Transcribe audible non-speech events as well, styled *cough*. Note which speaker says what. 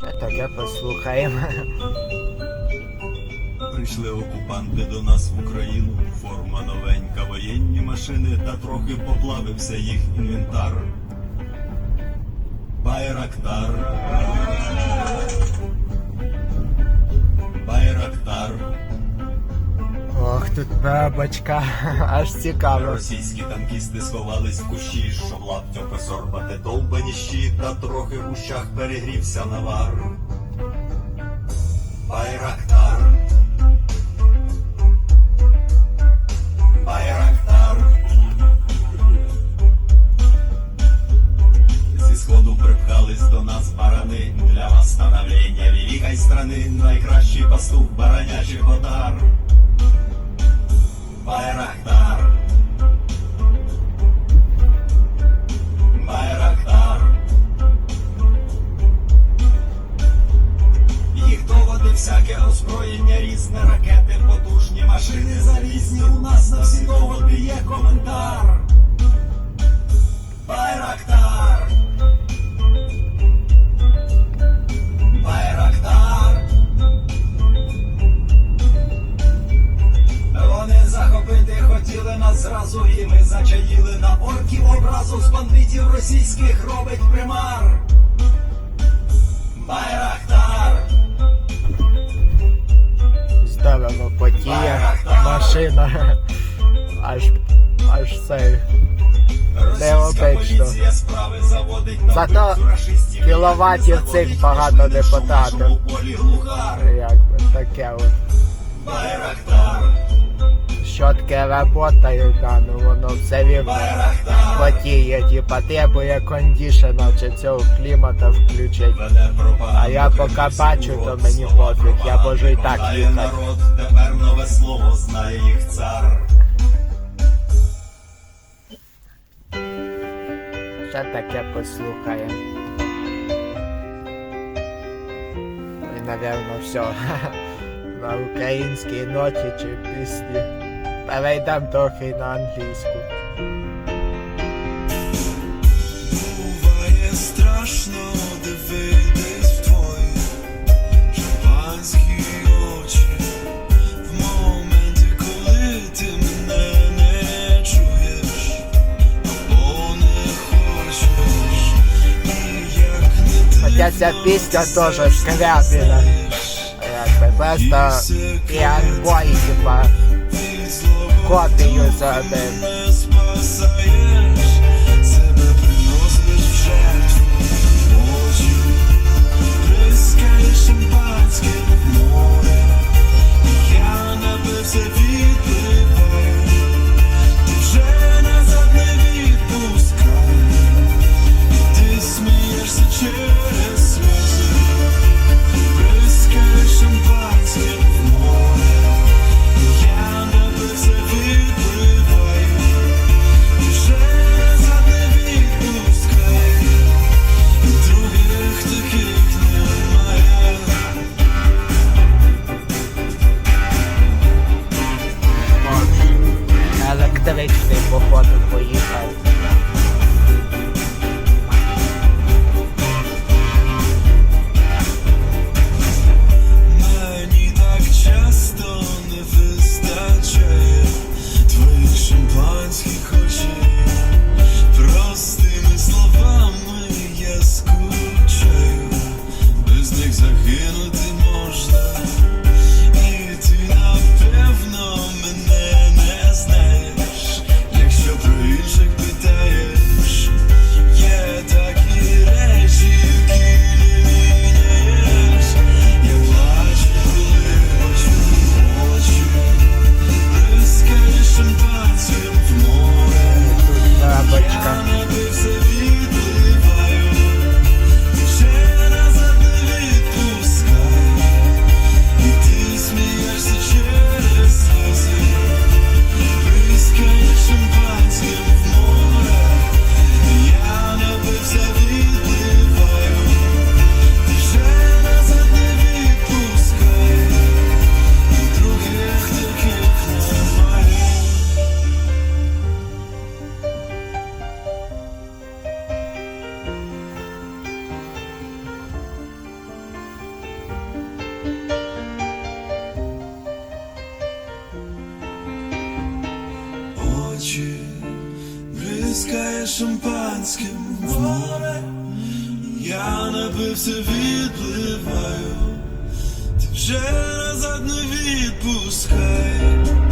Speaker 1: Таке послухаємо.
Speaker 2: Прийшли окупанти до нас в Україну, форма новенька, воєнні машини, та трохи поплавився їх інвентар. Байрактар.
Speaker 1: Тут бабочка, *laughs* аж цікаво.
Speaker 2: Російські танкісти сховались в кущі, щоб лаптем посорбати довбані щі, та трохи в ущах перегрівся навар. Байрактар. Байрактар. Зі сходу припхались до нас барани для восстановлення великої страни, найкращий пастух баранячих отар. Байрактар. Захопити нас зразу, і ми зачаїли на орків образу з бандитів російських робить примар. Байрактар,
Speaker 1: Здорово потіє машина. Аж аж цей. Необично. Зато кіловатів цих багато депутатів.
Speaker 2: У полі
Speaker 1: таке от.
Speaker 2: Байрактар,
Speaker 1: Щотки работають, да, ну воно все
Speaker 2: Байрактар,
Speaker 1: потіє, типа требує кондішена чи цього клімата включить. А я поки бачу, то мені пофіг, я можу і так їхати.
Speaker 2: народ, тепер нове слово знає їх цар.
Speaker 1: Ще таке послухаємо. І, напевно, все. *laughs* На українській ноті чи пісні. Перейдемо трохи на англійську.
Speaker 3: Буває страшно дивитись в твої шампанські очі в моменті, коли ти мене не чуєш або не хочеш, і як не
Speaker 1: Хоча ця пісня теж скрябіна. Просто піанбой, типа,
Speaker 3: Quad fingers up, babe. college, make more fun for you. Шампанським море. Я напився, відпливаю, ти вже назад не відпускай.